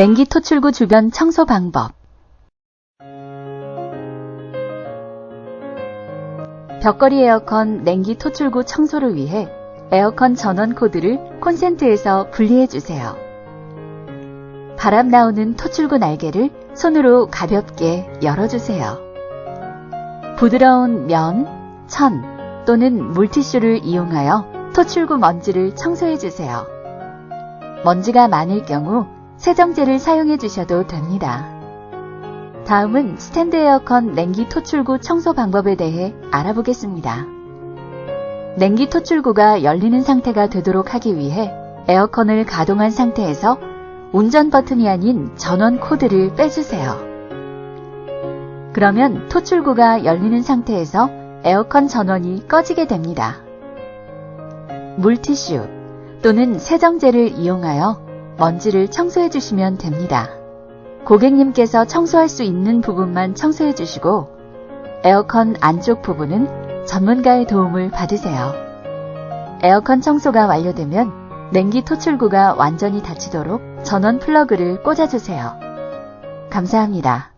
냉기 토출구 주변 청소 방법. 벽걸이 에어컨 냉기 토출구 청소를 위해 에어컨 전원 코드를 콘센트에서 분리해 주세요. 바람 나오는 토출구 날개를 손으로 가볍게 열어주세요. 부드러운 면, 천 또는 물티슈를 이용하여 토출구 먼지를 청소해 주세요. 먼지가 많을 경우 세정제를 사용해 주셔도 됩니다. 다음은 스탠드 에어컨 냉기 토출구 청소 방법에 대해 알아보겠습니다. 냉기 토출구가 열리는 상태가 되도록 하기 위해 에어컨을 가동한 상태에서 운전 버튼이 아닌 전원 코드를 빼주세요. 그러면 토출구가 열리는 상태에서 에어컨 전원이 꺼지게 됩니다. 물티슈 또는 세정제를 이용하여 먼지를 청소해 주시면 됩니다. 고객님께서 청소할 수 있는 부분만 청소해 주시고 에어컨 안쪽 부분은 전문가의 도움을 받으세요. 에어컨 청소가 완료되면 냉기 토출구가 완전히 닫히도록 전원 플러그를 꽂아주세요. 감사합니다.